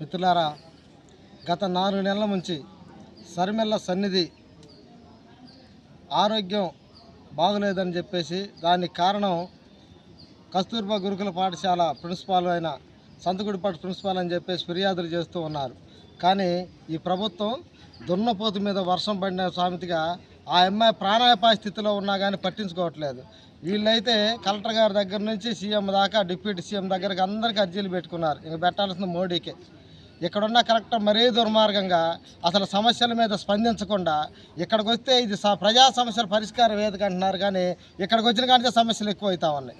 మిత్రులారా గత నాలుగు నెలల నుంచి సరిమెల్ల సన్నిధి ఆరోగ్యం బాగలేదని చెప్పేసి దానికి కారణం కస్తూర్బా గురుకుల పాఠశాల ప్రిన్సిపాల్ అయిన సంతగుడిపాటి ప్రిన్సిపాల్ అని చెప్పేసి ఫిర్యాదులు చేస్తూ ఉన్నారు. కానీ ఈ ప్రభుత్వం దున్నపోతు మీద వర్షం పడిన సామెతగా ఆ అమ్మాయి ప్రాణాపాయ స్థితిలో ఉన్నా కానీ పట్టించుకోవట్లేదు. వీళ్ళైతే కలెక్టర్ గారి దగ్గర నుంచి సీఎం దాకా డిప్యూటీ సీఎం దగ్గరికి అందరికీ అర్జీలు పెట్టుకున్నారు. ఇంక పెట్టాల్సిన మోడీకే. ఇక్కడున్న కలెక్టర్ మరీ దుర్మార్గంగా అసలు సమస్యల మీద స్పందించకుండా ఇక్కడికి వస్తే ఇది స- ప్రజా సమస్యల పరిష్కార వేదిక అంటున్నారు కానీ ఇక్కడికి వచ్చిన కానీ సమస్యలు ఎక్కువ అవుతా ఉన్నాయి.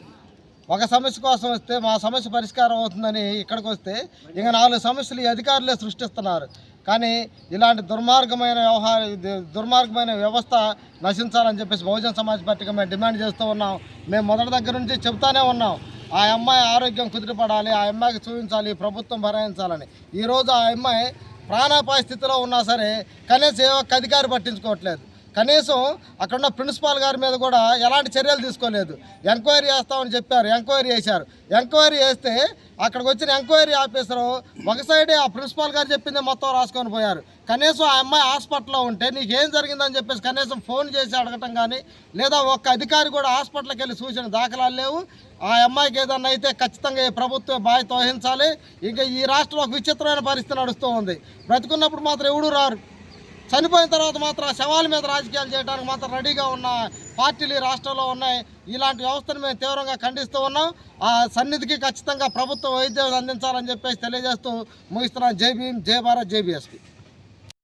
ఒక సమస్య కోసం వస్తే మా సమస్య పరిష్కారం అవుతుందని ఇక్కడికి వస్తే ఇంకా నాలుగు సమస్యలు ఈ అధికారులే సృష్టిస్తున్నారు. కానీ ఇలాంటి దుర్మార్గమైన వ్యవహార ఇది దుర్మార్గమైన వ్యవస్థ నశించాలని చెప్పేసి బహుజన సమాజ్ పార్టీగా మేము డిమాండ్ చేస్తూ ఉన్నాం. మేము మొదటి దగ్గర నుంచి చెప్తానే ఉన్నాం. ఆ అమ్మాయి ఆరోగ్యం కుదిరిపడాలి ఆ అమ్మాయికి చూపించాలి ప్రభుత్వం భరాయించాలని ఈరోజు ఆ అమ్మాయి ప్రాణాపాయ స్థితిలో ఉన్నా సరే కనీసం ఏ ఒక్క అధికారి పట్టించుకోవట్లేదు. కనీసం అక్కడున్న ప్రిన్సిపాల్ గారి మీద కూడా ఎలాంటి చర్యలు తీసుకోలేదు. ఎంక్వైరీ చేస్తామని చెప్పారు ఎంక్వైరీ చేశారు. ఎంక్వైరీ చేస్తే అక్కడికి వచ్చిన ఎంక్వైరీ ఆఫీసరు ఒక సైడే ఆ ప్రిన్సిపాల్ గారు చెప్పిందే మొత్తం రాసుకొని పోయారు. కనీసం ఆ అమ్మాయి హాస్పిటల్లో ఉంటే నీకేం జరిగిందని చెప్పేసి కనీసం ఫోన్ చేసి అడగటం కానీ లేదా ఒక్క అధికారి కూడా హాస్పిటల్కి వెళ్ళి సూచన దాఖలాలు లేవు. ఆ అమ్మాయికి ఏదన్నా అయితే ఖచ్చితంగా ఈ ప్రభుత్వం బాధ్యత వహించాలి. ఇంకా ఈ రాష్ట్రంలో ఒక విచిత్రమైన పరిస్థితి నడుస్తూ ఉంది. బ్రతుకున్నప్పుడు మాత్రం ఎవడూ రారు. చనిపోయిన తర్వాత మాత్రం శవాల మీద రాజకీయాలు చేయడానికి మాత్రం రెడీగా ఉన్న పార్టీలు రాష్ట్రంలో ఉన్నాయి. ఇలాంటి వ్యవస్థను మేము తీవ్రంగా ఖండిస్తూ ఉన్నాం. ఆ సన్నిధికి ఖచ్చితంగా ప్రభుత్వం వైద్యం అందించాలని చెప్పేసి తెలియజేస్తూ ముగిస్తున్నాం జై భీమ్ జై భారత్ జై బీఎస్పీ.